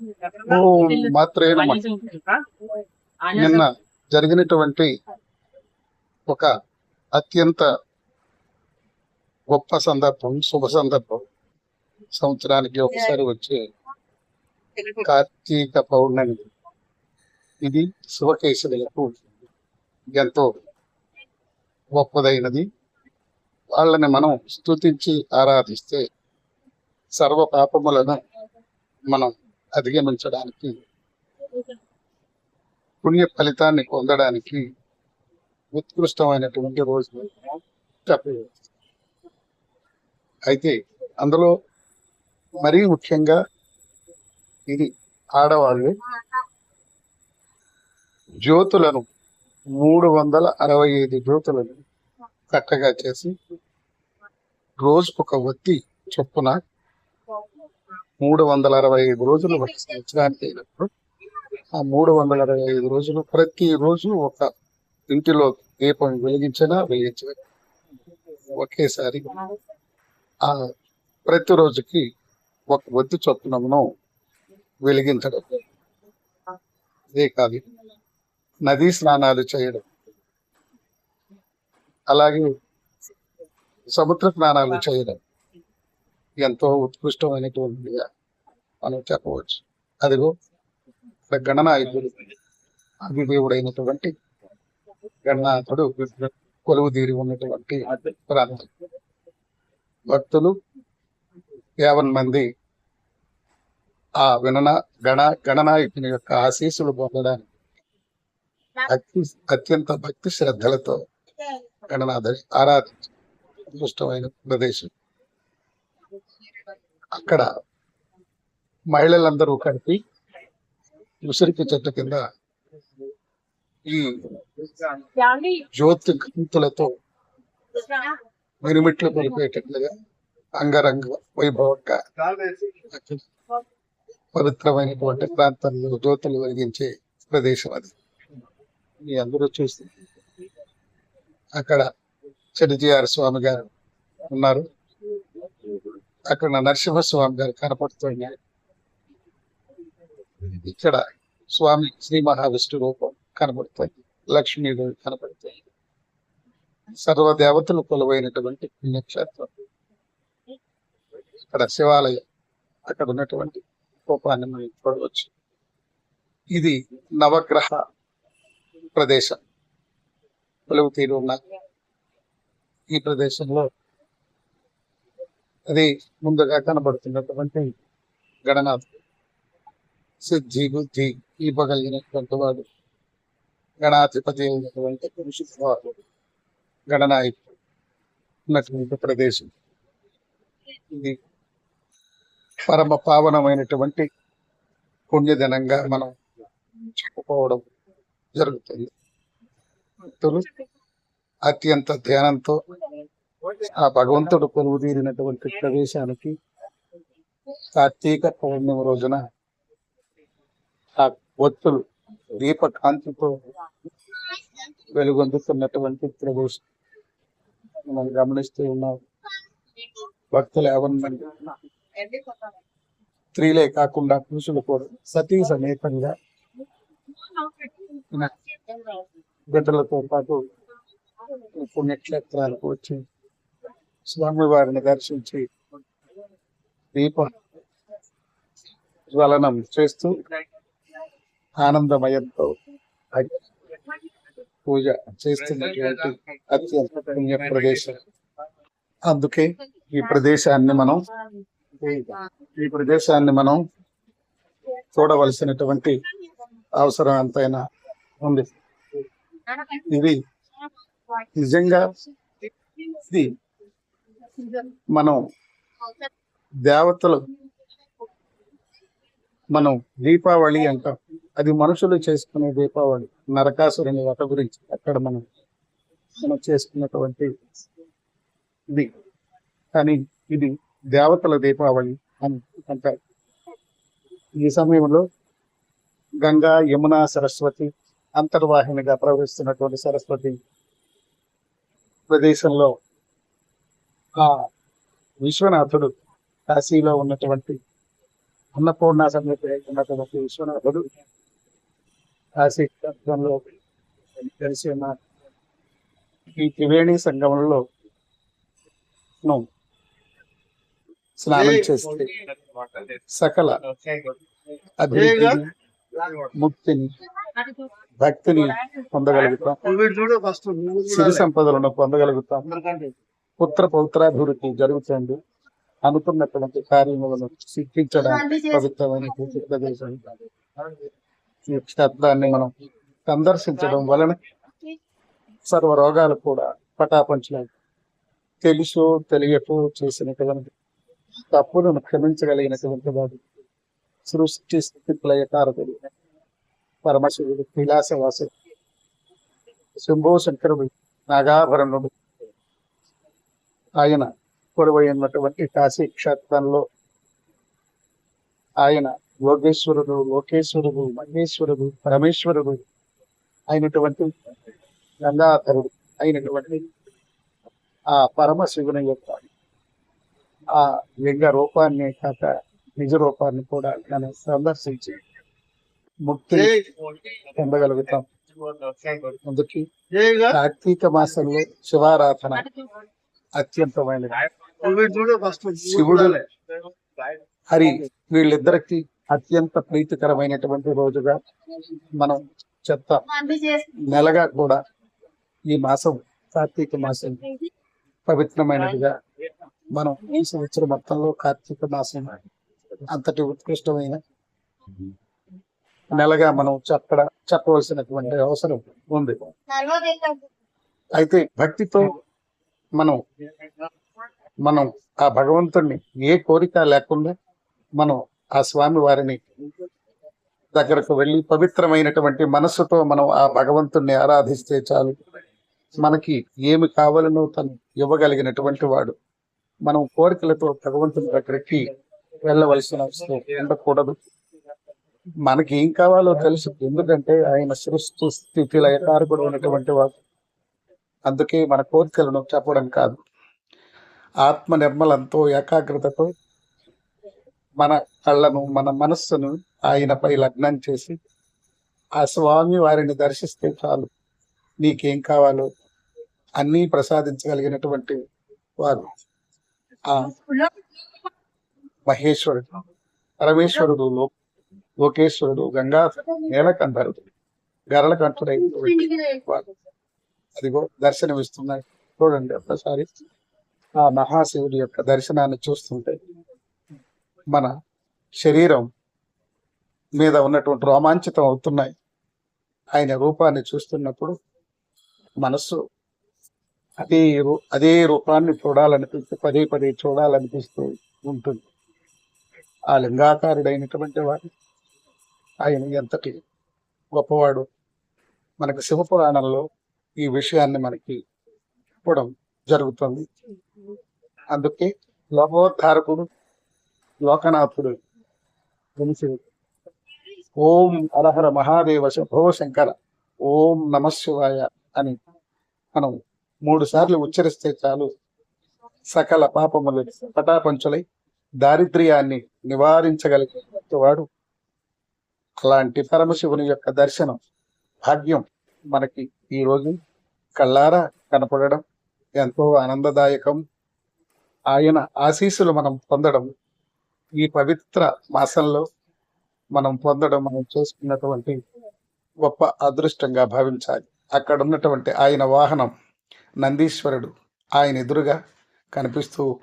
ఓం మాత్రే నమః. నిన్న జరిగినటువంటి ఒక అత్యంత గొప్ప సందర్భం శుభ సందర్భం. సంవత్సరానికి ఒకసారి వచ్చే కార్తీక పౌర్ణమి. ఇది శివకేశవులకు ఎంతో గొప్పదైనది. వాళ్ళని మనం స్తుతించి ఆరాధిస్తే సర్వ పాపములను మనం అధిగమించడానికి పుణ్య ఫలితాన్ని పొందడానికి ఉత్కృష్టమైనటువంటి రోజు. అయితే అందులో మరీ ముఖ్యంగా ఇది ఆడవాళ్ళు జ్యోతులను మూడు వందల అరవై ఐదు జ్యోతులను కట్టగా చేసి రోజుకొక ఒత్తి చొప్పున మూడు వందల అరవై ఐదు రోజులు ఒక సంవత్సరానికి అయినప్పుడు ఆ మూడు వందల అరవై ఐదు రోజులు ప్రతి రోజు ఒక ఇంటిలో దీపం వెలిగించినా వెలిగించిన ఒకేసారి ఆ ప్రతి రోజుకి ఒక ఒత్తి చొప్పునమును వెలిగించడం. ఇదే కాదు నదీ స్నానాలు చేయడం. అలాగే సముద్ర స్నానాలు చేయడం. ఎంతో ఉత్కృష్టమైనటువంటిదిగా మనం చెప్పవచ్చు. అదిగో గణనాయకుడు అధిదేవుడైనటువంటి గణనాథుడు కొలువు తీరి ఉన్నటువంటి ప్రాంతం. భక్తులు యావన్ మంది ఆ వినన గణ గణనాయకుని యొక్క ఆశీస్సులు పొందడానికి అతి అత్యంత భక్తి శ్రద్ధలతో గణనాథ ఆరాధించ అదృష్టమైన ప్రదేశం. అక్కడ మహిళలందరూ కలిపి ఉసిరికి చెట్టు కింద ఈ జ్యోతి గంతులతో మిరుమిట్లు కొలిపేటట్లుగా అంగరంగ వైభవంగా పవిత్రమైనటువంటి ప్రాంతంలో జ్యోతులు వెలిగించే ప్రదేశం అది. మీ అందరూ చూస్తే అక్కడ చెడిజిఆర్ స్వామి గారు ఉన్నారు. అక్కడ నరసింహస్వామి గారు కనపడుతున్నారు ఇక్కడ స్వామి శ్రీ మహావిష్ణు రూపం కనబడుతుంది. లక్ష్మీదేవి కనబడుతుంది. సర్వ దేవతలు కొలువైనటువంటి పుణ్యక్షేత్రం. ఇక్కడ శివాలయం అక్కడ ఉన్నటువంటి రూపాన్ని మనం చూడవచ్చు. ఇది నవగ్రహ ప్రదేశం. కొలువు తీరు ఉన్న ఈ ప్రదేశంలో అది ముందుగా కనబడుతున్నటువంటి గణనాథుడు. సిద్ధి బుద్ధి ఇవ్వగలిగినటువంటి వాడు. గణాధిపతి అయినటువంటి పురుషుడు గణనాయకుడు ఉన్నటువంటి ప్రదేశం. ఇది పరమ పావనమైనటువంటి పుణ్యదినంగా మనం చెప్పుకోవడం జరుగుతుంది. భక్తులు అత్యంత ధ్యానంతో ఆ భగవంతుడు కొలువు తీరినటువంటి ప్రదేశానికి కార్తీక పౌర్ణమి రోజున ఆ ఒత్తులు దీప కాంతితో వెలుగొందుతున్నటువంటి ప్రదేశం మనం గమనిస్తూ ఉన్నాం. భక్తులు ఎవరి స్త్రీలే కాకుండా పురుషులు కూడా సతీ సమేతంగా బిడ్డలతో పాటు పుణ్యక్షేత్రాలకు వచ్చి స్వామివారిని దర్శించి దీప జ్వలనం చేస్తూ ఆనందమయంతో పూజ చేస్తున్నటువంటి అత్యంత పుణ్య ప్రదేశం. అందుకే ఈ ప్రదేశాన్ని మనం ఈ ప్రదేశాన్ని మనం చూడవలసినటువంటి అవసరం ఎంతైనా ఉంది. ఇది నిజంగా ఇది మనం దేవతలు మనం దీపావళి అంటాం. అది మనుషులు చేసుకునే దీపావళి నరకాసురుని వట గురించి అక్కడ మనం మనం చేసుకున్నటువంటి ఇది. కానీ ఇది దేవతల దీపావళి అని అంటారు. ఈ సమయంలో గంగా యమున సరస్వతి అంతర్వాహినిగా ప్రవహిస్తున్నటువంటి సరస్వతి ప్రదేశంలో ఆ విశ్వనాథుడు కాశీలో ఉన్నటువంటి అన్నపూర్ణ సమేత ఉన్నటువంటి విశ్వనాథుడు కాశీక్షేత్రంలో కలిసి ఉన్న ఈ త్రివేణి సంగమంలో స్నానం చేస్తే సకల అభివృద్ధిని ముక్తిని భక్తిని పొందగలుగుతాం. సిరి సంపదలను పొందగలుగుతాం. పుత్ర పౌత్రాభివృద్ధి జరుగుతుంది. అనుకున్నటువంటి కార్యములను సిద్ధించడానికి ప్రదేశం. ఈ క్షేత్రాన్ని మనం సందర్శించడం వలన సర్వ రోగాలు కూడా పటాపంచలేదు తెలుసు తెలియకో చేసినటువంటి తప్పులను క్షమించగలిగినటువంటి వాడు సృష్టి స్థితి పరమశివుడు విలాసవాసుడు శంభో శంకరుడు నాగాభరణుడు. ఆయన కొలువైనటువంటి కాశీ క్షేత్రంలో ఆయన యోగేశ్వరుడు లోకేశ్వరుడు మహేశ్వరుడు పరమేశ్వరుడు అయినటువంటి గంగాధరుడు అయినటువంటి ఆ పరమశివుని యొక్క ఆ లింగ రూపాన్ని కాక నిజ రూపాన్ని కూడా మనం సందర్శించి ముక్తి పొందగలుగుతాం. అందుకే కార్తీక మాసంలో శివారాధన అత్యంతమైనది. శివుడు హరి వీళ్ళిద్దరికి అత్యంత ప్రీతికరమైనటువంటి రోజుగా మనం చెప్తాం నెలగా కూడా ఈ మాసం కార్తీక మాసం పవిత్రమైనదిగా మనం ఈ సంవత్సరం మొత్తంలో కార్తీక మాసం అంతటి ఉత్కృష్టమైన నెలగా మనం చెప్పడ చెప్పవలసినటువంటి అవసరం ఉంది. అయితే భక్తితో మనం మనం ఆ భగవంతుణ్ణి ఏ కోరిక లేకుండా మనం ఆ స్వామి వారిని దగ్గరకు వెళ్ళి పవిత్రమైనటువంటి మనస్సుతో మనం ఆ భగవంతుణ్ణి ఆరాధిస్తే చాలు. మనకి ఏమి కావాలనో తను ఇవ్వగలిగినటువంటి వాడు. మనం కోరికలతో భగవంతుని దగ్గరికి వెళ్ళవలసిన అవసరం ఉండకూడదు. మనకి ఏం కావాలో తెలుసు. ఎందుకంటే ఆయన సృష్టి స్థితి లయకారకుడు ఉన్నటువంటి వాడు. అందుకే మన కోరికలను చెప్పడం కాదు. ఆత్మ నిర్మలంతో ఏకాగ్రతతో మన కళ్ళను మన మనస్సును ఆయనపై లగ్నం చేసి ఆ స్వామి వారిని దర్శిస్తే చాలు. నీకేం కావాలో అన్నీ ప్రసాదించగలిగినటువంటి వారు. ఆ మహేశ్వరుడు పరమేశ్వరుడు లోకేశ్వరుడు గంగా నీలకంఠరుడు గరళకంఠుడై వారు. అదిగో దర్శనమిస్తున్నాయి. చూడండి ఒక్కసారి ఆ మహాశివుడి యొక్క దర్శనాన్ని చూస్తుంటే మన శరీరం మీద ఉన్నటువంటి రోమాంచితం అవుతున్నాయి. ఆయన రూపాన్ని చూస్తున్నప్పుడు మనస్సు అదే రూ- అదే రూపాన్ని చూడాలనిపిస్తూ పదే పదే చూడాలనిపిస్తూ ఉంటుంది. ఆ లింగాకారుడైనటువంటి వాడు ఆయన ఎంతటి గొప్పవాడు. మనకు శివపురాణంలో ఈ విషయాన్ని మనకి చెప్పడం జరుగుతుంది. అందుకే లోకోద్ధారకుడు లోకనాథుడు ఓం అరహర మహాదేవ శంభో శంకర. ఓం నమ శివాయ అని మనం మూడు సార్లు ఉచ్చరిస్తే చాలు సకల పాపములు పటాపంచులై దారిద్ర్యాన్ని నివారించగలిగినటువంటి వాడు అలాంటి పరమశివుని యొక్క దర్శనం భాగ్యం మనకి ఈ రోజు కళ్ళారా కనపడడం ఎంతో ఆనందదాయకం. ఆయన ఆశీస్సులు మనం పొందడం ఈ పవిత్ర మాసంలో మనం పొందడం మనం చేసుకున్నటువంటి గొప్ప అదృష్టంగా భావించాలి. అక్కడ ఉన్నటువంటి ఆయన వాహనం నందీశ్వరుడు ఆయన ఎదురుగా కనిపిస్తూ